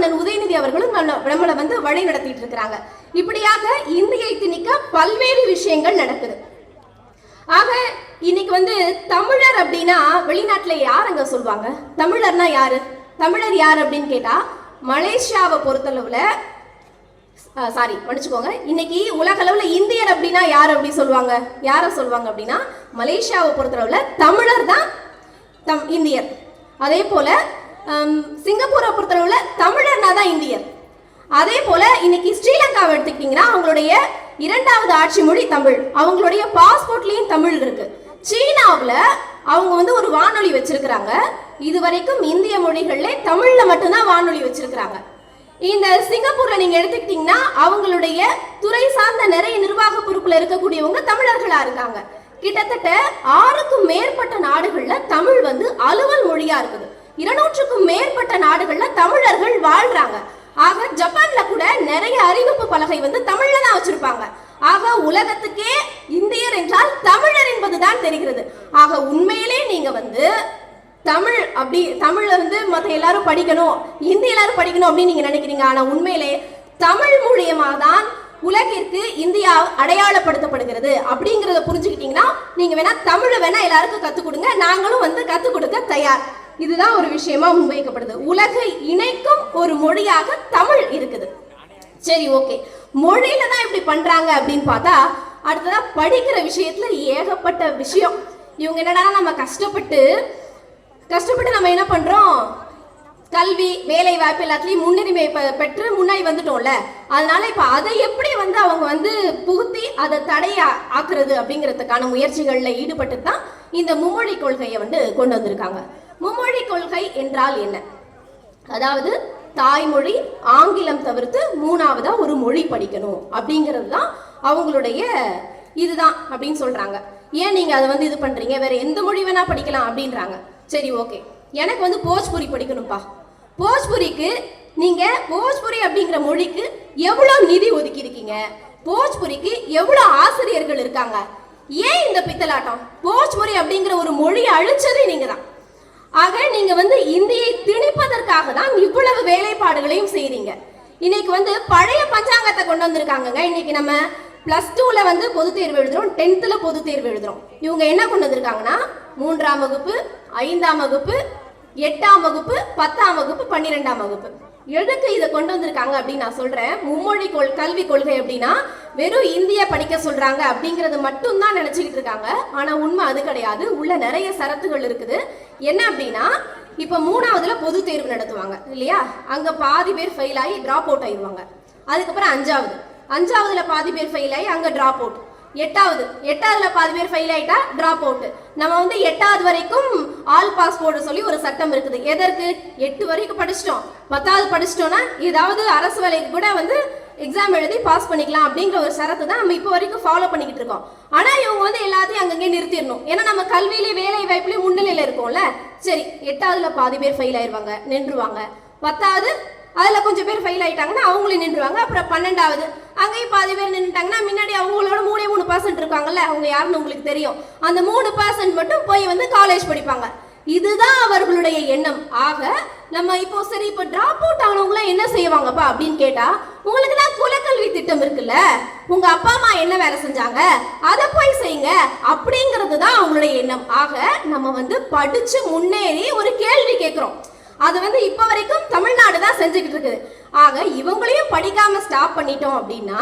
அண்ணன் உதயநிதி அவர்களும் நம்மளை வந்து வழி நடத்திட்டு இருக்கிறாங்க. இப்படியாக இந்தியை திணிக்க பல்வேறு விஷயங்கள் நடக்குது. ஆக இன்னைக்கு வந்து தமிழர் அப்படின்னா வெளிநாட்டுல யாருங்க சொல்லுவாங்க தமிழர்னா யாரு? தமிழர் யார் அப்படின்னு கேட்டா மலேசியாவை பொறுத்தளவுல சாரி மன்னிச்சுக்கோங்க. இன்னைக்கு உலக அளவுல இந்தியர் அப்படின்னா யார் அப்படி சொல்லுவாங்க யாரை சொல்லுவாங்க அப்படின்னா மலேசியாவை பொறுத்தளவுல தமிழர் தான் தம் இந்தியர். அதே போல சிங்கப்பூரை பொறுத்தளவுல தமிழர்னா தான் இந்தியர். அதே போல இன்னைக்கு ஸ்ரீலங்காவை எடுத்துக்கிட்டீங்கன்னா அவங்களுடைய இரண்டாவது ஆட்சி மொழி தமிழ். அவங்களுடைய பாஸ்போர்ட்லேயும் தமிழ் இருக்கு. சீனாவுல அவங்க வந்து ஒரு வானொலி வச்சிருக்கிறாங்க. இதுவரைக்கும் இந்திய மொழிகளில் தமிழில் மட்டும்தான் வானொலி வச்சிருக்கிறாங்க. இந்த சிங்கப்பூர்ல நீங்க எடுத்துக்கிட்டீங்கன்னா அவங்களுடைய துறை சார்ந்த நிறைய நிர்வாக பொறுப்புல இருக்கக்கூடியவங்க தமிழர்களா இருக்காங்க. கிட்டத்தட்ட ஆறுக்கும் மேற்பட்ட நாடுகள்ல தமிழ் வந்து அலுவல் மொழியா இருக்குது. இருநூற்றுக்கும் மேற்பட்ட நாடுகள்ல தமிழர்கள் வாழ்றாங்க. ஆக ஜப்பான்ல கூட நிறைய அறிவிப்பு பலகை வந்து தமிழ்ல தான் வச்சிருப்பாங்க. ஆக உலகத்துக்கே இந்தியர் என்றால் தமிழர் என்பதுதான் தெரிகிறது. ஆக உண்மையிலே நீங்க வந்து தமிழ் அப்படி தமிழ்ல வந்து மற்ற எல்லாரும் படிக்கணும் ஹிந்தி எல்லாரும் படிக்கணும் அப்படின்னு நீங்க நினைக்கிறீங்க. ஆனா உண்மையிலே தமிழ் மூலியமா தான் உலகிற்கு இந்தியா அடையாளப்படுத்தப்படுகிறது அப்படிங்கறத புரிஞ்சுக்கிட்டீங்கன்னா நீங்க வேணா தமிழை வேணா எல்லாருக்கும் கத்துக் கொடுங்க. நாங்களும் வந்து கத்துக் கொடுக்க தயார். இதுதான் ஒரு விஷயமா முன்வைக்கப்படுது. உலகை இணைக்கும் ஒரு மொழியாக தமிழ் இருக்குது. சரி ஓகே. மொழியில தான் இப்படி பண்றாங்க அப்படின்னு பார்த்தா அடுத்ததா படிக்கிற விஷயத்துல ஏகப்பட்ட விஷயம். இவங்க என்னடா நம்ம கஷ்டப்பட்டு கஷ்டப்பட்டு நம்ம என்ன பண்றோம்? கல்வி வேலை வாய்ப்பு எல்லாத்துலயும் முன்னுரிமை பெற்று முன்னாடி வந்துட்டோம்ல. அதனால இப்ப அதை எப்படி வந்து அவங்க வந்து புகுத்தி அதை தடைய ஆக்குறது அப்படிங்கிறதுக்கான முயற்சிகள்ல ஈடுபட்டு தான் இந்த மும்மொழி கொள்கையை வந்து கொண்டு வந்திருக்காங்க. மும்மொழி கொள்கை என்றால் என்ன? அதாவது தாய்மொழி ஆங்கிலம் தவிர்த்து மூணாவதா ஒரு மொழி படிக்கணும். அப்படிங்கிறது தான் அவங்களுடைய இதுதான் அப்படின்னு சொல்றாங்க. ஏன் நீங்க அதை வந்து இது பண்றீங்க? வேற எந்த மொழி வேணா படிக்கலாம் அப்படின்றாங்க. சரி ஓகே. எனக்கு வந்து போஜ்புரி படிக்கணும்ப்பா போஜ்புரிக்கு நீங்க போஜ்புரி அப்படிங்கிற மொழிக்கு எவ்வளவு நிதி ஒதுக்கி இருக்கீங்க போஜ்புரிக்கு எவ்வளவு ஆசிரியர்கள் இருக்காங்க? ஏன் இந்த பித்தலாட்டம்? போஜ்புரி அப்படிங்கிற ஒரு மொழியை அழிச்சதே நீங்க தான் ஆக நீங்க வந்து இந்தியை திணிப்பதற்காக தான் இவ்வளவு வேலைப்பாடுகளையும் செய்றீங்க. இன்னைக்கு வந்து பழைய பஞ்சாங்கத்தை கொண்டு வந்திருக்காங்கங்க. இன்னைக்கு நம்ம பிளஸ் டூல வந்து பொது தேர்வு எழுதுறோம். டென்த்ல பொது தேர்வு எழுதுறோம். இவங்க என்ன கொண்டு வந்திருக்காங்கன்னா மூன்றாம் வகுப்பு ஐந்தாம் வகுப்பு எட்டாம் வகுப்பு பத்தாம் வகுப்பு பன்னிரெண்டாம் வகுப்பு. எதுக்கு இதை கொண்டு வந்திருக்காங்க அப்படின்னு நான் சொல்றேன். மும்மொழி கொள் கல்வி கொள்கை அப்படின்னா வெறும் இந்திய படிக்க சொல்றாங்க அப்படிங்கறது மட்டும் தான் நினைச்சுக்கிட்டு இருக்காங்க. ஆனா உண்மை அது கிடையாது. உள்ள நிறைய சரத்துகள் இருக்குது. என்ன அப்படின்னா இப்ப மூணாவதுல பொது தேர்வு நடத்துவாங்க இல்லையா? அங்க பாதி பேர் ஃபெயில் ஆகி டிராப் அவுட் ஆயிடுவாங்க. அதுக்கப்புறம் அஞ்சாவது. அஞ்சாவதுல பாதி பேர் ஃபெயில் ஆகி அங்க டிராப் அவுட் எட்டாவது. எட்டாவதுல பாதி பேர் ஃபெயில் ஆயிட்டா டிராப் அவுட் நம்ம வந்து எட்டாவது வரைக்கும் ஆல் பாஸ் போட சொல்லி ஒரு சட்டம் இருக்குது. எதற்கு எட்டு வரைக்கும் படிச்சிட்டோம். பத்தாவது படிச்சிட்டோம்னா ஏதாவது அரசு வேலைக்கு கூட வந்து எக்ஸாம் எழுதி பாஸ் பண்ணிக்கலாம் அப்படிங்கிற ஒரு சரத்து தான் நம்ம இப்போ வரைக்கும் ஃபாலோ பண்ணிக்கிட்டு இருக்கோம். ஆனா இவங்க வந்து எல்லாத்தையும் அங்கங்கே நிறுத்திடணும். ஏன்னா நம்ம கல்வியிலே வேலை வாய்ப்புலயும் முன்னிலையில இருக்கோம்ல. சரி எட்டாவதுல பாதி பேர் ஃபெயில் ஆயிடுவாங்க நின்றுவாங்க. பத்தாவது அதில் கொஞ்சம் பேர் ஃபெயில் ஆகிட்டாங்கன்னா அவங்களும் நின்றுவாங்க. அப்புறம் பன்னெண்டாவது அங்கேயும் பாதி பேர் நின்றுட்டாங்கன்னா முன்னாடி அவங்களோட மூணே மூணு பர்சன்ட் இருக்காங்கல்ல அவங்க யாருன்னு உங்களுக்கு தெரியும். அந்த மூணு பர்சன்ட் மட்டும் போய் வந்து காலேஜ் படிப்பாங்க. இதுதான் அவர்களுடைய எண்ணம். ஆக நம்ம இப்போ சரி இப்போ டிராப் அவுட் ஆனவங்களாம் என்ன செய்வாங்கப்பா அப்படின்னு கேட்டா உங்களுக்கு தான் குலக்கல்வி திட்டம் இருக்குல்ல? உங்க அப்பா அம்மா என்ன வேலை செஞ்சாங்க? அதை போய் செய்யுங்க. அப்படிங்கிறது தான் அவங்களுடைய எண்ணம். ஆக நம்ம வந்து படிச்சு முன்னேறி ஒரு கேள்வி கேட்குறோம். அது வந்து இப்போ வரைக்கும் தமிழ்நாடு தான் செஞ்சுக்கிட்டு இருக்குது. ஆக இவங்களையும் படிக்காம ஸ்டாப் பண்ணிட்டோம் அப்படின்னா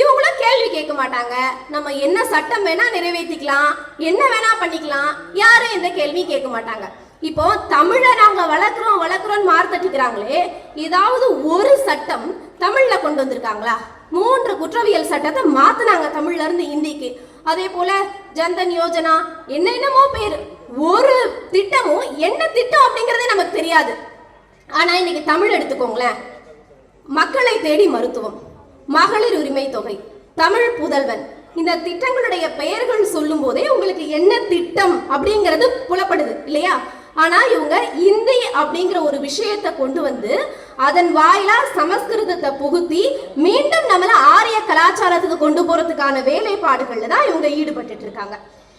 இவங்களும் கேள்வி கேட்க மாட்டாங்க. நம்ம என்ன சட்டம் வேணா நிறைவேற்றிக்கலாம் என்ன வேணா பண்ணிக்கலாம் யாரும் எந்த கேள்வியும் கேட்க மாட்டாங்க. இப்போ தமிழை நாங்க வளர்க்குறோம் வளர்க்குறோம்னு மார்த்தட்டிக்கிறாங்களே ஏதாவது ஒரு சட்டம் தமிழ்ல கொண்டு வந்திருக்காங்களா? மூன்று குற்றவியல் சட்டத்தை மாத்துனாங்க தமிழ்ல இருந்து இந்திக்கு அதே போல ஜன்தன் யோஜனா என்னென்னமோ பேர். ஒரு திட்டமும் என்ன திட்டம் அப்படிங்கறதே நமக்கு தெரியாது. ஆனா இன்னைக்கு தமிழ் எடுத்துக்கோங்களேன். மக்களை தேடி மருத்துவம் மகளிர் உரிமை தொகை தமிழ் புதல்வன். இந்த திட்டங்களுடைய பெயர்கள் சொல்லும் போதே உங்களுக்கு என்ன திட்டம் அப்படிங்கிறது புலப்படுது இல்லையா? ஆனா இவங்க இந்தி அப்படிங்கிற ஒரு விஷயத்தை கொண்டு வந்து அதன் வாயிலா சமஸ்கிருதத்தை புகுத்தி மீண்டும் நம்மள ஆரிய கலாச்சாரத்துக்கு கொண்டு போறதுக்கான வேலைப்பாடுகள்ல தான் இவங்க ஈடுபட்டுட்டு இருக்காங்க.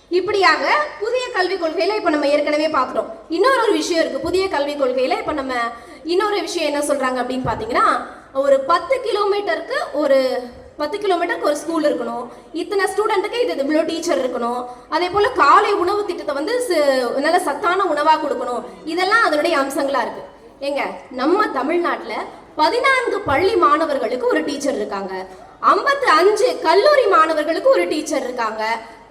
இப்படியாக புதிய கல்விக் கொள்கையில இப்ப நம்ம ஏற்கனவே பார்த்துட்டோம். இன்னொரு ஒரு விஷயம் இருக்கு. புதிய கல்விக் கொள்கையில இப்ப நம்ம இன்னொரு விஷயம் என்ன சொல்றாங்க அப்படின்னு பாத்தீங்கன்னா ஒரு பத்து கிலோமீட்டருக்கு ஒரு பத்து கிலோமீட்டருக்கு ஒரு ஸ்கூல் இருக்கணும். இத்தனை ஸ்டூடெண்ட்டுக்கு இது இவ்வளோ டீச்சர் இருக்கணும். அதே போல காலை உணவு திட்டத்தை வந்து நல்ல சத்தான உணவாக கொடுக்கணும். இதெல்லாம் அதனுடைய அம்சங்களா இருக்கு. ஏங்க நம்ம தமிழ்நாட்டில் பதினான்கு பள்ளி மாணவர்களுக்கு ஒரு டீச்சர் இருக்காங்க. ஐம்பத்து அஞ்சு கல்லூரி மாணவர்களுக்கு ஒரு டீச்சர் இருக்காங்க.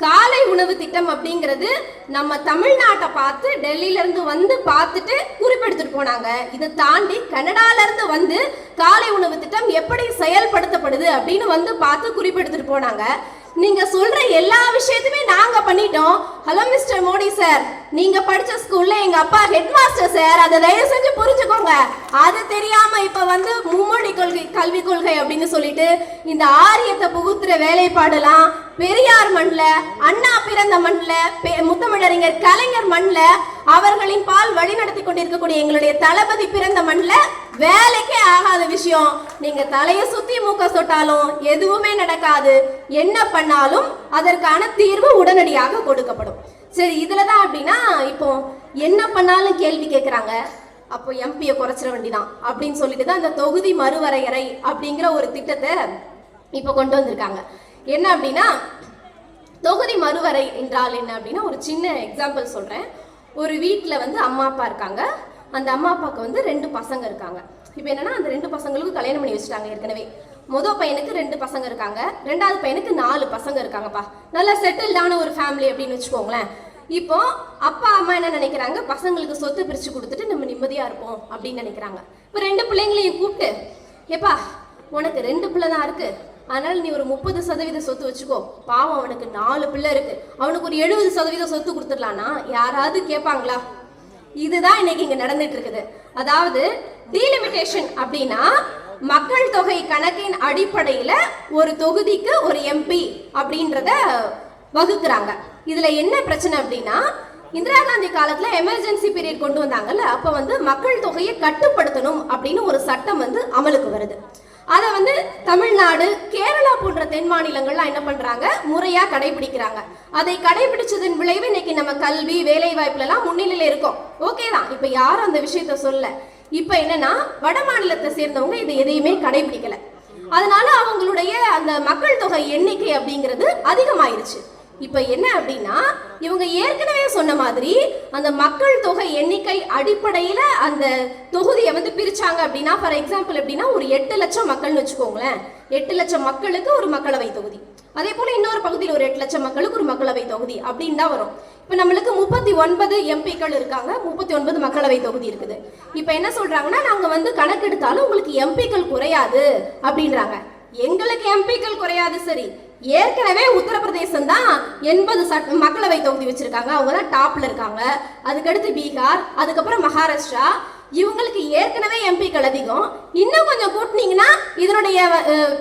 காலை உணவு திட்டம் அப்படிங்கிறது நம்ம தமிழ்நாட்டை பார்த்து டெல்லியில இருந்து வந்து பார்த்துட்டு குறிப்பெடுத்துட்டு போனாங்க. இதை தாண்டி கனடால இருந்து வந்து காலை உணவு திட்டம் எப்படி செயல்படுத்தப்படுது அப்படின்னு வந்து பார்த்து குறிப்பெடுத்துட்டு போனாங்க. நீங்க சொல்ற எல்லா விஷயத்தையுமே நாங்க பண்ணிட்டோம். Hello mister Modi sir. நீங்க படிச்ச ஸ்கூல்ல எங்க அப்பா ஹெட் மாஸ்டர் சார். அதை தயவு செஞ்சு புரிஞ்சுக்கோங்க. அது தெரியாம இப்ப வந்து மும்மொழி கொள்கை கல்வி கொள்கை அப்படின்னு சொல்லிட்டு இந்த ஆரியத்தை புகுத்துற வேலைப்பாடுலாம் பெரியார் மண்ல அண்ணா பிறந்த மண்ல பெ- முத்தமிழறிஞர் கலைஞர் மண்ல அவர்களின் பால் வழிநடத்தி கொண்டிருக்கக்கூடிய எங்களுடைய தளபதி பிறந்த மண்ல வேலைக்கே ஆகாத விஷயம். நீங்க தலைய சுத்தி மூக்க சொட்டாலும் எதுவுமே நடக்காது. என்ன பண்ணாலும் அதற்கான தீர்வு உடனடியாக கொடுக்கப்படும். சரி இதுல தான் அப்படின்னா இப்போ என்ன பண்ணாலும் கேள்வி கேட்குறாங்க. அப்போ எம்பியை குறைச்சிட வேண்டிதான் அப்படின்னு சொல்லிட்டு தான் இந்த தொகுதி மறுவரையறை அப்படிங்கிற ஒரு திட்டத்தை இப்போ கொண்டு வந்திருக்காங்க. என்ன அப்படின்னா தொகுதி மறுவரை என்றால் என்ன அப்படின்னா ஒரு சின்ன எக்ஸாம்பிள் சொல்கிறேன் ஒரு வீட்டில் வந்து அம்மா அப்பா இருக்காங்க. அந்த அம்மா அப்பாவுக்கு வந்து ரெண்டு பசங்க இருக்காங்க. இப்போ என்னன்னா அந்த ரெண்டு பசங்களுக்கும் கல்யாணம் பண்ணி வச்சுட்டாங்க ஏற்கனவே. மொதல் பையனுக்கு ரெண்டு பசங்க இருக்காங்க. ரெண்டாவது பையனுக்கு நாலு பசங்க இருக்காங்கப்பா. நல்லா செட்டில்டான ஒரு ஃபேமிலி அப்படின்னு வச்சுக்கோங்களேன். இப்போ அப்பா அம்மா என்ன நினைக்கிறாங்க? பசங்களுக்கு சொத்து பிரித்து கொடுத்துட்டு நம்ம நிம்மதியாக இருப்போம் அப்படின்னு நினைக்கிறாங்க. இப்போ ரெண்டு பிள்ளைங்களையும் கூப்பிட்டு ஏப்பா உனக்கு ரெண்டு பிள்ளை தான் இருக்குது அதனால நீ ஒரு முப்பது சதவீத சொத்து வச்சுக்கோ. பாவம் அவனுக்கு நாலு பிள்ளை இருக்கு. அவனுக்கு ஒரு எழுபது சதவீத சொத்து கொடுத்துடலாம்னா யாராவது கேட்பாங்களா? இதுதான் இன்னைக்கு இங்க நடந்துட்டு இருக்குது. அதாவது டீலிமிட்டேஷன் அப்படின்னா மக்கள் தொகை கணக்கின் அடிப்படையில ஒரு தொகுதிக்கு ஒரு எம்பி அப்படின்றத வகுக்கிறாங்க. இதுல என்ன பிரச்சனை அப்படின்னா இந்திரா காந்தி காலத்துல எமர்ஜென்சி பீரியட் கொண்டு வந்தாங்கல்ல அப்ப வந்து மக்கள் தொகையை கட்டுப்படுத்தணும் அப்படின்னு ஒரு சட்டம் வந்து அமலுக்கு வருது. அதை வந்து தமிழ்நாடு கேரளா போன்ற தென் மாநிலங்கள்லாம் என்ன பண்ணுறாங்க முறையாக கடைபிடிக்கிறாங்க. அதை கடைபிடிச்சதன் விளைவு இன்னைக்கு நம்ம கல்வி வேலை வாய்ப்புலலாம் முன்னிலையில் இருக்கோம். ஓகே தான். இப்போ யாரும் அந்த விஷயத்த சொல்ல. இப்போ என்னன்னா வட மாநிலத்தை சேர்ந்தவங்க இதை எதையுமே கடைபிடிக்கல. அதனால அவங்களுடைய அந்த மக்கள் தொகை எண்ணிக்கை அப்படிங்கிறது அதிகமாயிருச்சு. இப்ப என்ன அப்படின்னா இவங்க ஏற்கனவே சொன்ன மாதிரி அந்த மக்கள் தொகை எண்ணிக்கை அடிப்படையில அந்த தொகுதியை வந்து பிரிச்சாங்க அப்படின்னா ஃபார் எக்ஸாம்பிள் எப்படின்னா ஒரு எட்டு லட்சம் மக்கள்னு வச்சுக்கோங்களேன். எட்டு லட்சம் மக்களுக்கு ஒரு மக்களவை தொகுதி. அதே போல இன்னொரு பகுதியில் ஒரு எட்டு லட்சம் மக்களுக்கு ஒரு மக்களவை தொகுதி அப்படின்னு தான் வரும். இப்ப நம்மளுக்கு முப்பத்தி ஒன்பது எம்பிக்கள் இருக்காங்க. முப்பத்தி ஒன்பது மக்களவை தொகுதி இருக்குது. இப்ப என்ன சொல்றாங்கன்னா நாங்க வந்து கணக்கெடுத்தாலும் உங்களுக்கு எம்பிக்கள் குறையாது அப்படின்றாங்க. எங்களுக்கு எம்பிக்கள் குறையாது சரி. ஏற்கனவே உத்தரப்பிரதேசம் தான் எண்பது சட் மக்களவை தொகுதி வச்சிருக்காங்க. அவங்க தான் டாப்ல இருக்காங்க. அதுக்கடுத்து பீகார் அதுக்கப்புறம் மகாராஷ்டிரா. இவங்களுக்கு ஏற்கனவே எம்பிக்கள் அதிகம். இன்னும் கொஞ்சம் கூட்டினீங்கன்னா இதனுடைய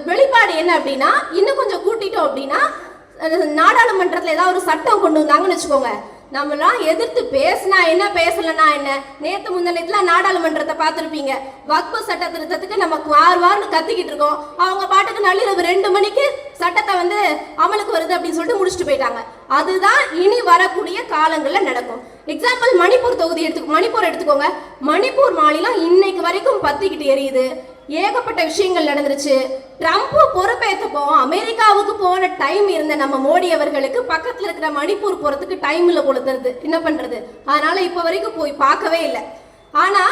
வெளிப்பாடு என்ன அப்படின்னா இன்னும் கொஞ்சம் கூட்டிட்டோம் அப்படின்னா நாடாளுமன்றத்தில் நாடாளுமன்றத்துல ஏதாவது ஒரு சட்டம் கொண்டு வந்தாங்கன்னு வச்சுக்கோங்க. நம்மளாம் எதிர்த்து பேசினா என்ன பேசலனா என்ன? நேத்து முந்தனத்துல நாடாளுமன்றத்தை பார்த்துருப்பீங்க. வக்பு சட்ட திருத்தத்துக்கு நம்ம வார் வார்னு கத்திக்கிட்டு இருக்கோம். அவங்க பாட்டுக்கு நள்ளிரவு ரெண்டு மணிக்கு சட்டத்தை வந்து அமலுக்கு வருது அப்படின்னு சொல்லிட்டு முடிச்சுட்டு போயிட்டாங்க. அதுதான் இனி வரக்கூடிய காலங்கள்ல நடக்கும். எக்ஸாம்பிள் மணிப்பூர் தொகுதி எடுத்து மணிப்பூர் எடுத்துக்கோங்க. மணிப்பூர் மாநிலம் இன்னைக்கு வரைக்கும் பத்திக்கிட்டு எரியுது. ஏகப்பட்ட விஷயங்கள் நடந்துருச்சு. ட்ரம்ப் பொறுப்பேற்றப்போ அமெரிக்காவுக்கு போன டைம் இருந்த நம்ம மோடி அவர்களுக்கு பக்கத்துல இருக்கிற மணிப்பூர் போறதுக்கு டைம் இல்லை கொடுத்துருது என்ன பண்றது? அதனால இப்ப வரைக்கும் போய் பார்க்கவே இல்லை. ஆனா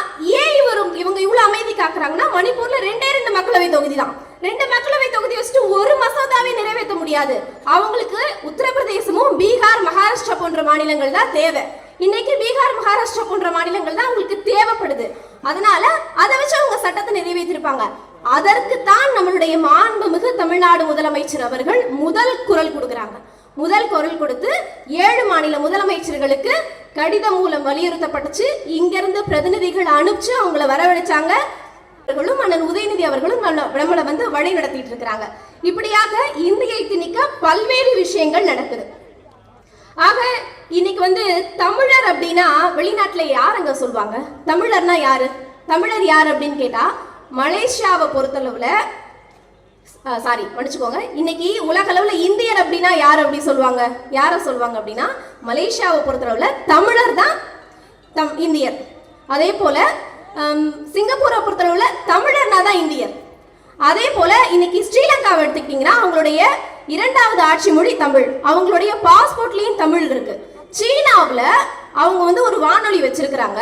ஏன் இவரும் இவங்க இவ்வளவு அமைதி காக்குறாங்கன்னா மணிப்பூர்ல ரெண்டே ரெண்டு மக்களவை தொகுதி தான். ரெண்டு மக்களவை ஜஸ்ட் ஒரு மசோதாவை நிறைவேற்ற முடியாது. அவங்களுக்கு உத்தரப்பிரதேசமும் பீகார் மகாராஷ்டிரா போன்ற மாநிலங்கள் தான் தேவை. இன்னைக்கு பீகார் மகாராஷ்டிரா போன்ற மாநிலங்கள் தான் அவங்களுக்கு தேவைப்படுது. அதனால அதை வச்சு அவங்க சட்டத்தை நிறைவேற்றிருப்பாங்க. அதற்கு தான் நம்மளுடைய மாண்புமிகு தமிழ்நாடு முதலமைச்சர் அவர்கள் முதல் குரல் கொடுக்குறாங்க. முதல் குரல் கொடுத்து ஏழு மாநில முதலமைச்சர்களுக்கு கடிதம் மூலம் வலியுறுத்தப்பட்டுச்சு. இங்கிருந்து பிரதிநிதிகள் அனுப்பிச்சு அவங்கள வரவழைச்சாங்க. அவர்களும் அண்ணன் உதயநிதி அவர்களும் நம்மளை வந்து வழி நடத்திட்டு இருக்கிறாங்க இப்படியாக இந்தியை திணிக்க பல்வேறு விஷயங்கள் நடக்குது. ஆக இன்னைக்கு வந்து தமிழர் அப்படின்னா வெளிநாட்டுல யார் அங்க சொல்லுவாங்க தமிழர்னா யாரு? தமிழர் யார் அப்படின்னு கேட்டா மலேசியாவை பொறுத்தளவுல சாரி மன்னிச்சுக்கோங்க. இன்னைக்கு உலக அளவுல இந்தியர் அப்படின்னா யார் அப்படி சொல்லுவாங்க யாரை சொல்லுவாங்க அப்படின்னா மலேசியாவை பொறுத்தளவுல தமிழர் தான் தம் இந்தியர். அதே போல சிங்கப்பூரை பொறுத்தளவில் தமிழர்னா தான் இந்தியர். அதே போல இன்னைக்கு ஸ்ரீலங்காவை எடுத்துக்கிட்டீங்கன்னா அவங்களுடைய இரண்டாவது ஆட்சி மொழி தமிழ். அவங்களுடைய பாஸ்போர்ட்லேயும் தமிழ் இருக்கு. சீனாவில் அவங்க வந்து ஒரு வானொலி வச்சிருக்கிறாங்க.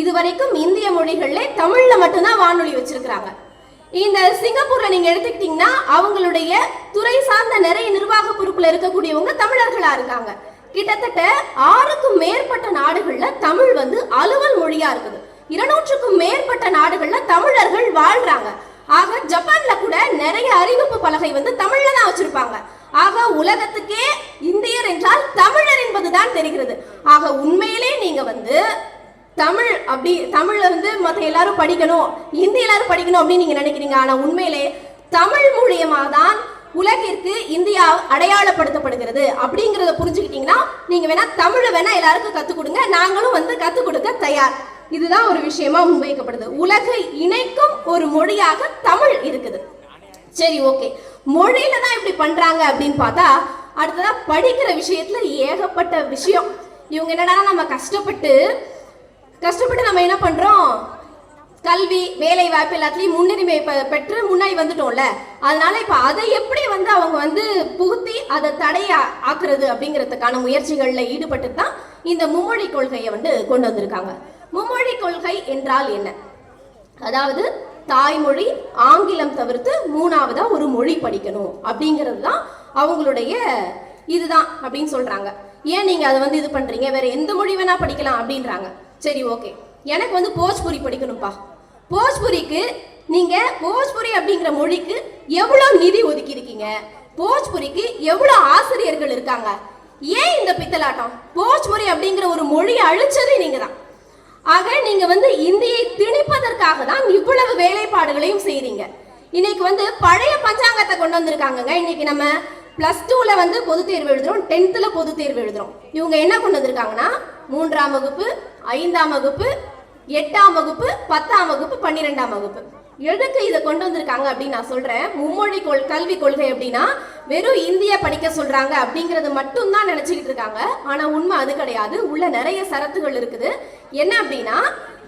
இது வரைக்கும் இந்திய மொழிகளில் தமிழில் மட்டும்தான் வானொலி வச்சிருக்கிறாங்க. இந்த சிங்கப்பூர்ல நீங்க எடுத்துக்கிட்டீங்கன்னா அவங்களுடைய துறை சார்ந்த நிறைய நிர்வாக பொறுப்புல இருக்கக்கூடியவங்க தமிழர்களா இருக்காங்க. கிட்டத்தட்ட ஆறுக்கும் மேற்பட்ட நாடுகள்ல தமிழ் வந்து அலுவல் மொழியா இருக்குது. இருநூற்றுக்கும் மேற்பட்ட நாடுகள்ல தமிழர்கள் வாழ்றாங்க. ஆக ஜப்பான்ல கூட நிறைய அறிவிப்பு பலகை வந்து தமிழ்ல தான் வச்சிருப்பாங்க. ஆக உலகத்துக்கே இந்தியர் என்றால் தமிழர் என்பதுதான் தெரிகிறது. ஆக உண்மையிலே நீங்க வந்து தமிழ் அப்படி தமிழ்ல வந்து மற்ற எல்லாரும் படிக்கணும் இந்தி எல்லாரும் படிக்கணும் அப்படின்னு நீங்க நினைக்கிறீங்க. ஆனா உண்மையிலே தமிழ் மூலியமா தான் உலகிற்கு இந்தியா அடையாளப்படுத்தப்படுகிறது அப்படிங்கறத புரிஞ்சுக்கிட்டீங்கன்னா நீங்க வேணா தமிழை வேணா எல்லாருக்கும் கத்துக் கொடுங்க. நாங்களும் வந்து கத்துக் கொடுக்க தயார். இதுதான் ஒரு விஷயமா முன்வைக்கப்படுது உலகை இணைக்கும் ஒரு மொழியாக தமிழ் இருக்குது. சரி ஓகே. மொழியில தான் இப்படி பண்றாங்க அப்படின்னு பார்த்தா அடுத்ததா படிக்கிற விஷயத்துல ஏகப்பட்ட விஷயம். இவங்க என்னடா நம்ம கஷ்டப்பட்டு கஷ்டப்பட்டு நம்ம என்ன பண்றோம்? கல்வி வேலை வாய்ப்பு எல்லாத்துலயும் முன்னுரிமை பெற்று முன்னாடி வந்துட்டோம்ல. அதனால இப்ப அதை எப்படி வந்து அவங்க வந்து புகுத்தி அதை தடைய ஆக்குறது அப்படிங்கிறதுக்கான முயற்சிகள்ல ஈடுபட்டு தான் இந்த மும்மொழி கொள்கையை வந்து கொண்டு வந்திருக்காங்க. மும்மொழி கொள்கை என்றால் என்ன? அதாவது தாய்மொழி ஆங்கிலம் தவிர்த்து மூணாவதா ஒரு மொழி படிக்கணும். அப்படிங்கிறது தான் அவங்களுடைய இதுதான் அப்படின்னு சொல்றாங்க. ஏன் நீங்க அதை வந்து இது பண்றீங்க? வேற எந்த மொழி வேணா படிக்கலாம் அப்படின்றாங்க. சரி ஓகே. எனக்கு வந்து போஜ்புரி படிக்கணும்ப்பா போஜ்புரிக்கு நீங்க போஜ்புரி அப்படிங்கிற மொழிக்கு எவ்வளவு நிதி ஒதுக்கி இருக்கீங்க? போஜ்புரிக்கு எவ்வளவு ஆசிரியர்கள் இருக்காங்க? ஏன் இந்த பித்தலாட்டம்? போஜ்புரி அப்படிங்கிற ஒரு மொழியை அழிச்சதே நீங்க தான் ஆக நீங்க வந்து இந்தியை திணிப்பதற்காக தான் இவ்வளவு வேலைப்பாடுகளையும் செய்றீங்க. இன்னைக்கு வந்து பழைய பஞ்சாங்கத்தை கொண்டு வந்திருக்காங்கங்க. இன்னைக்கு நம்ம பிளஸ் டூல வந்து பொது தேர்வு எழுதுறோம். டென்த்ல பொது தேர்வு எழுதுறோம். இவங்க என்ன கொண்டு வந்திருக்காங்கன்னா மூன்றாம் வகுப்பு ஐந்தாம் வகுப்பு எட்டாம் வகுப்பு பத்தாம் வகுப்பு பன்னிரெண்டாம் வகுப்பு. எதுக்கு இதை கொண்டு வந்திருக்காங்க அப்படின்னு நான் சொல்றேன். மும்மொழி கொள் கல்வி கொள்கை அப்படின்னா வெறும் இந்திய படிக்க சொல்றாங்க அப்படிங்கறது மட்டும் தான் நினைச்சுக்கிட்டு இருக்காங்க. ஆனா உண்மை அது கிடையாது. உள்ள நிறைய சரத்துகள் இருக்குது. என்ன அப்படின்னா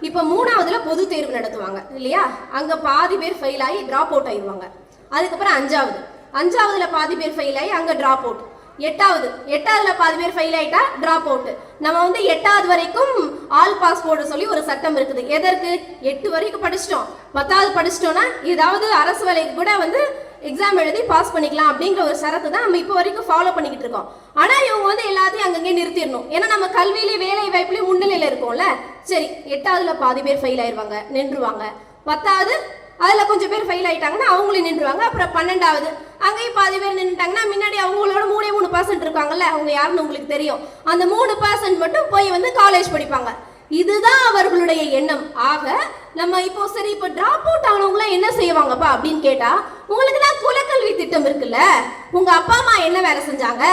இப்ப மூணாவதுல பொது தேர்வு நடத்துவாங்க இல்லையா? அங்க பாதி பேர் ஃபெயில் ஆகி டிராப் அவுட் ஆயிடுவாங்க. அதுக்கப்புறம் அஞ்சாவது. அஞ்சாவதுல பாதி பேர் ஃபெயில் ஆகி அங்க டிராப் அவுட் எட்டாவது. எட்டாவதுல பாதி பேர் ஃபெயில் ஆயிட்டா டிராப் அவுட் நம்ம வந்து எட்டாவது வரைக்கும் ஆல் பாஸ் போட சொல்லி ஒரு சட்டம் இருக்குது. எதற்கு எட்டு வரைக்கும் படிச்சிட்டோம். பத்தாவது படிச்சிட்டோம்னா ஏதாவது அரசு வேலைக்கு கூட வந்து எக்ஸாம் எழுதி பாஸ் பண்ணிக்கலாம் அப்படிங்கிற ஒரு சரத்து தான் நம்ம இப்போ வரைக்கும் ஃபாலோ பண்ணிக்கிட்டு இருக்கோம். ஆனா இவங்க வந்து எல்லாத்தையும் அங்கங்கே நிறுத்திடணும். ஏன்னா நம்ம கல்வியிலே வேலை வாய்ப்புலயும் முன்னிலையில இருக்கோம்ல. சரி எட்டாவதுல பாதி பேர் ஃபெயில் ஆயிருவாங்க நின்றுவாங்க. பத்தாவது அதில் கொஞ்சம் பேர் ஃபெயில் ஆயிட்டாங்கன்னா அவங்களும் நின்றுவாங்க. அப்புறம் பன்னெண்டாவது அங்கேயும் பாதி பேர் நின்றுட்டாங்கன்னா முன்னாடி அவங்களோட மூணே மூணு பர்சன்ட் இருக்காங்கல்ல அவங்க யாருன்னு உங்களுக்கு தெரியும். அந்த மூணு பர்சன்ட் மட்டும் போய் வந்து காலேஜ் படிப்பாங்க. இதுதான் அவர்களுடைய எண்ணம். ஆக நம்ம இப்போ சரி இப்போ டிராப் அவுட் ஆனவங்களாம் என்ன செய்வாங்கப்பா அப்படின்னு கேட்டா உங்களுக்கு தான் குலக்கல்வி திட்டம் இருக்குல்ல? உங்க அப்பா அம்மா என்ன வேலை செஞ்சாங்க?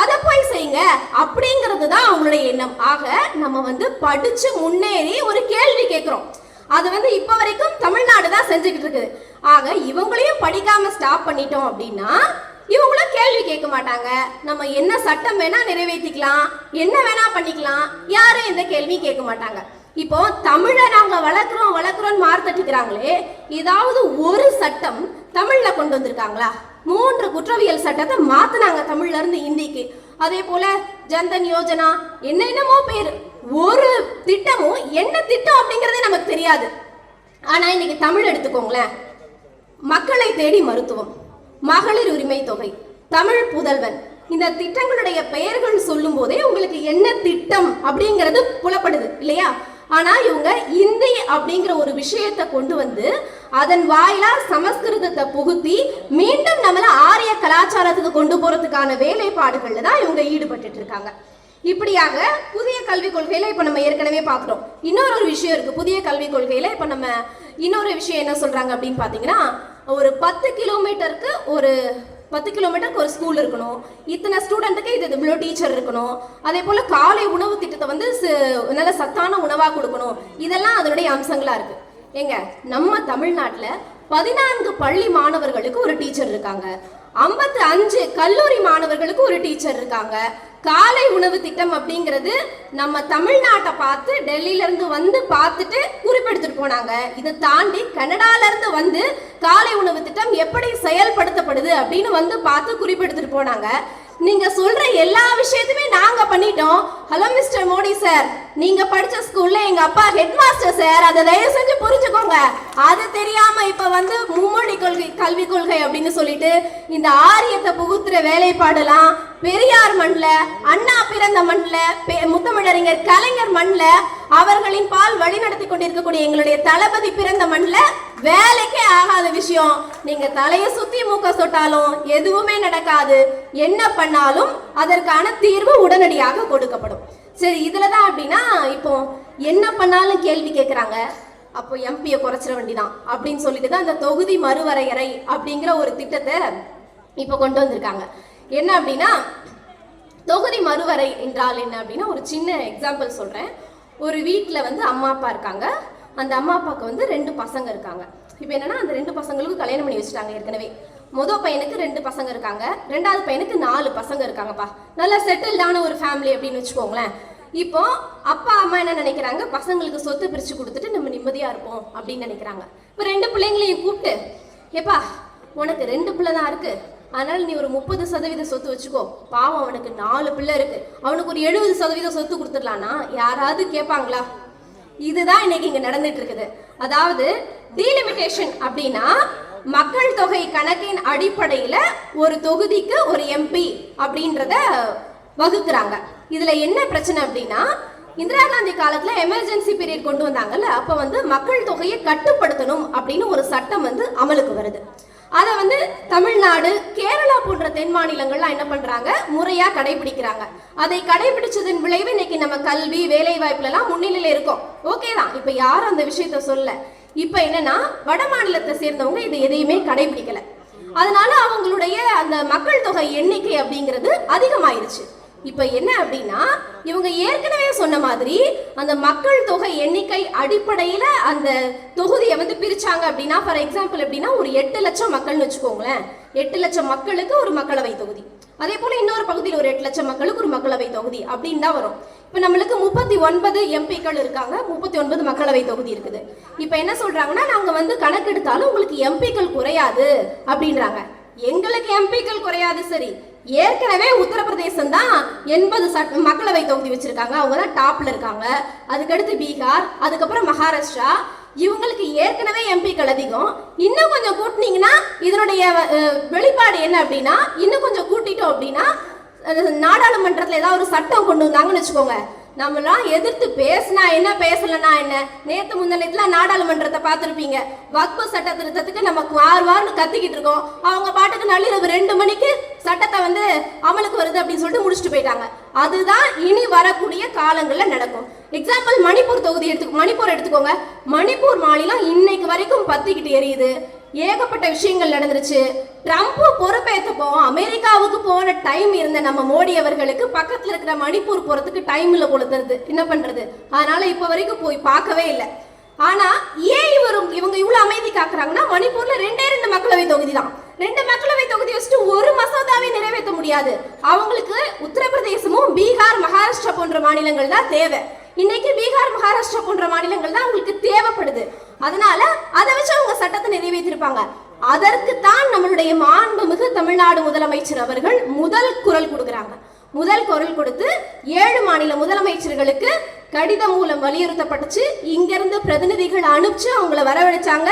அதை போய் செய்யுங்க. அப்படிங்கிறது தான் அவங்களுடைய எண்ணம். ஆக நம்ம வந்து படிச்சு முன்னேறி ஒரு கேள்வி கேட்குறோம் அது வந்து இப்போ வரைக்கும் தமிழ்நாடு தான் செஞ்சுக்கிட்டு இருக்குது. ஆக இவங்களையும் படிக்காம ஸ்டாப் பண்ணிட்டோம் அப்படின்னா இவங்களும் கேள்வி கேட்க மாட்டாங்க. நம்ம என்ன சட்டம் வேணா நிறைவேற்றிக்கலாம் என்ன வேணா பண்ணிக்கலாம் யாரும் எந்த கேள்வியும் கேட்க மாட்டாங்க. இப்போ தமிழை நாங்க வளர்க்குறோம் வளர்க்குறோம்னு மார்த்தட்டிக்கிறாங்களே ஏதாவது ஒரு சட்டம் தமிழ்ல கொண்டு வந்திருக்காங்களா? மூன்று குற்றவியல் சட்டத்தை மாத்துனாங்க தமிழ்ல இருந்து இந்திக்கு. அதே போல ஜன்தன் யோஜனா என்னென்னமோ பேர். ஒரு திட்டமும் என்ன திட்டம் அப்படிங்கறதே நமக்கு தெரியாது. ஆனா இன்னைக்கு தமிழ் எடுத்துக்கோங்களேன். மக்களை தேடி மருத்துவம் மகளிர் உரிமை தொகை தமிழ் புதல்வன். இந்த திட்டங்களுடைய பெயர்கள் சொல்லும் போதே உங்களுக்கு என்ன திட்டம் அப்படிங்கிறது புலப்படுது இல்லையா? ஆனா இவங்க இந்தி அப்படிங்கிற ஒரு விஷயத்தை கொண்டு வந்து அதன் வாயிலா சமஸ்கிருதத்தை புகுத்தி மீண்டும் நம்மள ஆரிய கலாச்சாரத்துக்கு கொண்டு போறதுக்கான வேலைப்பாடுகள்ல தான் இவங்க ஈடுபட்டு இருக்காங்க. இப்படியாக புதிய கல்விக் கொள்கையில இப்ப நம்ம ஏற்கனவே பார்த்துட்டோம். இன்னொரு ஒரு விஷயம் இருக்கு. புதிய கல்விக் கொள்கையில இப்ப நம்ம இன்னொரு விஷயம் என்ன சொல்றாங்க அப்படின்னு பாத்தீங்கன்னா ஒரு பத்து கிலோமீட்டருக்கு ஒரு பத்து கிலோமீட்டருக்கு ஒரு ஸ்கூல் இருக்கணும். இத்தனை ஸ்டூடெண்ட்டுக்கு இது இவ்வளோ டீச்சர் இருக்கணும். அதே போல காலை உணவு திட்டத்தை வந்து ச- நல்ல சத்தான உணவாக கொடுக்கணும். இதெல்லாம் அதனுடைய அம்சங்களா இருக்கு. ஏங்க நம்ம தமிழ்நாட்டில் பதினான்கு பள்ளி மாணவர்களுக்கு ஒரு டீச்சர் இருக்காங்க. ஐம்பத்து அஞ்சு கல்லூரி மாணவர்களுக்கு ஒரு டீச்சர் இருக்காங்க. காலை உணவு திட்டம் அப்படிங்கிறது நம்ம தமிழ்நாட்டை பார்த்து டெல்லியில இருந்து வந்து பார்த்துட்டு குறிப்பெடுத்துட்டு போனாங்க. இதை தாண்டி கனடால இருந்து வந்து காலை உணவு திட்டம் எப்படி செயல்படுத்தப்படுது அப்படின்னு வந்து பார்த்து குறிப்பெடுத்துட்டு போனாங்க. நீங்க சொல்ற எல்லா விஷயத்தையுமே நாங்க பண்ணிட்டோம். Hello mister Modi sir. நீங்க படிச்ச ஸ்கூல்ல எங்க அப்பா ஹெட் மாஸ்டர் சார். அதை தயவு செஞ்சு புரிஞ்சுக்கோங்க. அது தெரியாம இப்ப வந்து மும்மொழி கொள்கை கல்விக் கொள்கை அப்படின்னு சொல்லிட்டு இந்த ஆரியத்தை புகுத்துற வேலைப்பாடெல்லாம் பெரியார் மண்ல அண்ணா பிறந்த மண்ல பெ- முத்தமிழறிஞர் கலைஞர் மண்ல அவர்களின் பால் வழிநடத்தி கொண்டிருக்கக்கூடிய எங்களுடைய தளபதி பிறந்த மண்ல வேலைக்கே ஆகாத விஷயம். நீங்க தலைய சுத்தி மூக்க சொட்டாலும் எதுவுமே நடக்காது. என்ன பண்ணாலும் அதற்கான தீர்வு உடனடியாக கொடுக்கப்படும். சரி இதுலதான் அப்படின்னா இப்போ என்ன பண்ணாலும் கேள்வி கேட்கறாங்க. அப்போ எம்பியை குறைச்சிட வேண்டிதான் அப்படின்னு சொல்லிட்டு தான் இந்த தொகுதி மறுவரையறை அப்படிங்கிற ஒரு திட்டத்தை இப்போ கொண்டு வந்திருக்காங்க. என்ன அப்படின்னா தொகுதி மறுவரை என்றால் என்ன அப்படின்னா ஒரு சின்ன எக்ஸாம்பிள் சொல்கிறேன் ஒரு வீட்டில் வந்து அம்மா அப்பா இருக்காங்க. அந்த அம்மா அப்பாவுக்கு வந்து ரெண்டு பசங்க இருக்காங்க. இப்போ என்னன்னா அந்த ரெண்டு பசங்களுக்கும் கல்யாணம் பண்ணி வச்சுட்டாங்க ஏற்கனவே. மொதல் பையனுக்கு ரெண்டு பசங்க இருக்காங்க. ரெண்டாவது பையனுக்கு நாலு பசங்க இருக்காங்கப்பா. நல்லா செட்டில்டான ஒரு ஃபேமிலி அப்படின்னு வச்சுக்கோங்களேன். இப்போ அப்பா அம்மா என்ன நினைக்கிறாங்க? பசங்களுக்கு சொத்து பிரித்து கொடுத்துட்டு நம்ம நிம்மதியாக இருப்போம் அப்படின்னு நினைக்கிறாங்க. இப்போ ரெண்டு பிள்ளைங்களையும் கூப்பிட்டு ஏப்பா உனக்கு ரெண்டு பிள்ளை தான் இருக்குது அதனால நீ ஒரு முப்பது சதவீத சொத்து வச்சுக்கோ. பாவம் அவனுக்கு நாலு பிள்ளை இருக்கு. அவனுக்கு ஒரு எழுபது சதவீத சொத்து கொடுத்துடலான்னா யாராவது கேட்பாங்களா? இதுதான் இன்னைக்கு இங்க நடந்துட்டு இருக்குது. அதாவது டீலிமிட்டேஷன் அப்படின்னா மக்கள் தொகை கணக்கின் அடிப்படையில ஒரு தொகுதிக்கு ஒரு எம்பி அப்படின்றத வகுக்கிறாங்க. இதுல என்ன பிரச்சனை அப்படின்னா இந்திரா காந்தி காலத்துல எமர்ஜென்சி பீரியட் கொண்டு வந்தாங்கல்ல அப்ப வந்து மக்கள் தொகையை கட்டுப்படுத்தணும் அப்படின்னு ஒரு சட்டம் வந்து அமலுக்கு வருது. அதை வந்து தமிழ்நாடு கேரளா போன்ற தென் மாநிலங்கள்லாம் என்ன பண்றாங்க? முறையா கடைபிடிக்கிறாங்க. அதை கடைபிடிச்சதன் விளைவு இன்னைக்கு நம்ம கல்வி வேலை வாய்ப்புல எல்லாம் முன்னிலையில இருக்கோம். ஓகே தான். இப்ப யாரும் அந்த விஷயத்த சொல்ல. இப்ப என்னன்னா வட மாநிலத்தை சேர்ந்தவங்க இதை எதையுமே கடைபிடிக்கல. அதனால அவங்களுடைய அந்த மக்கள் தொகை எண்ணிக்கை அப்படிங்கிறது அதிகமாயிருச்சு. இப்போ என்ன அப்படின்னா இவங்க ஏற்கனவே சொன்ன மாதிரி அந்த மக்கள் தொகை எண்ணிக்கை அடிப்படையில் அந்த தொகுதியை வந்து பிரிச்சாங்க அப்படின்னா ஃபார் எக்ஸாம்பிள் எப்படின்னா ஒரு எட்டு லட்சம் மக்கள்னு வச்சுக்கோங்களேன். எட்டு லட்சம் மக்களுக்கு ஒரு மக்களவை தொகுதி. அதே போல இன்னொரு பகுதியில் ஒரு எட்டு லட்சம் மக்களுக்கு ஒரு மக்களவை தொகுதி அப்படின்னு தான் வரும். இப்ப நம்மளுக்கு முப்பத்தி ஒன்பது எம்பிக்கள் இருக்காங்க. முப்பத்தி ஒன்பது மக்களவை தொகுதி இருக்குது. இப்ப என்ன சொல்றாங்கன்னா நாங்க வந்து கணக்கெடுத்தாலும் உங்களுக்கு எம்பிக்கள் குறையாது அப்படின்றாங்க. எங்களுக்கு எம்பிக்கள் குறையாது சரி. ஏற்கனவே உத்தரப்பிரதேசம் தான் எண்பது சட்ட மக்களவை தொகுதி வச்சிருக்காங்க. அவங்க தான் டாப்ல இருக்காங்க. அதுக்கடுத்து பீகார் அதுக்கப்புறம் மகாராஷ்டிரா. இவங்களுக்கு ஏற்கனவே எம்பிக்கள் அதிகம். இன்னும் கொஞ்சம் கூட்டினீங்கன்னா இதனுடைய வெளிப்பாடு என்ன அப்படின்னா இன்னும் கொஞ்சம் கூட்டிட்டோம் அப்படின்னா நாடாளுமன்றத்தில் ஏதாவது ஒரு சட்டம் கொண்டு வந்தாங்கன்னு வச்சுக்கோங்க. நம்மளாம் எதிர்த்து பேசினா என்ன பேசலனா என்ன? நேற்று முந்தினத்துல நாடாளுமன்றத்தை பார்த்துருப்பீங்க. வக்பு சட்ட திருத்தத்துக்கு நம்ம வார் வார்னு கத்திக்கிட்டு இருக்கோம். அவங்க பாட்டுக்கு நள்ளிரவு ரெண்டு மணிக்கு சட்டத்தை வந்து அமலுக்கு வருது அப்படின்னு சொல்லிட்டு முடிச்சுட்டு போயிட்டாங்க. அதுதான் இனி வரக்கூடிய காலங்களில் நடக்கும். எக்ஸாம்பிள் மணிப்பூர் தொகுதி எடுத்து மணிப்பூர் எடுத்துக்கோங்க. மணிப்பூர் மாநிலம் இன்னைக்கு வரைக்கும் பத்திக்கிட்டு எரியுது. ஏகப்பட்ட விஷயங்கள் நடந்துருச்சு. ட்ரம்ப் பொறுப்பேற்றப்போ அமெரிக்காவுக்கு போன டைம் இருந்த நம்ம மோடி அவர்களுக்கு பக்கத்துல இருக்கிற மணிப்பூர் போறதுக்கு டைம் இல்ல கொடுத்துருது என்ன பண்றது? அதனால இப்ப வரைக்கும் போய் பார்க்கவே இல்லை. ஆனா ஏன் இவரும் இவங்க இவ்வளவு அமைதி காக்குறாங்கன்னா மணிப்பூர்ல ரெண்டே ரெண்டு மக்களவை தொகுதி தான். ரெண்டு மக்களவை தொகுதி வச்சுட்டு ஒரு மசோதாவை நிறைவேற்ற முடியாது. அவங்களுக்கு உத்தரப்பிரதேசமும் பீகார் மகாராஷ்டிரா போன்ற மாநிலங்கள் தான் தேவை. இன்னைக்கு பீகார் மகாராஷ்டிரா போன்ற மாநிலங்கள் தான் அவங்களுக்கு தேவைப்படுது. அதனால அதை வச்சு அவங்க சட்டத்தை நிறைவேற்றிருப்பாங்க. அதற்கு தான் நம்மளுடைய மாண்புமிகு தமிழ்நாடு முதலமைச்சர் அவர்கள் முதல் குரல் கொடுக்குறாங்க. முதல் குரல் கொடுத்து ஏழு மாநில முதலமைச்சர்களுக்கு கடிதம் மூலம் வலியுறுத்தப்பட்டுச்சு. இங்கிருந்து பிரதிநிதிகள் அனுப்பிச்சு அவங்கள வரவழைச்சாங்க.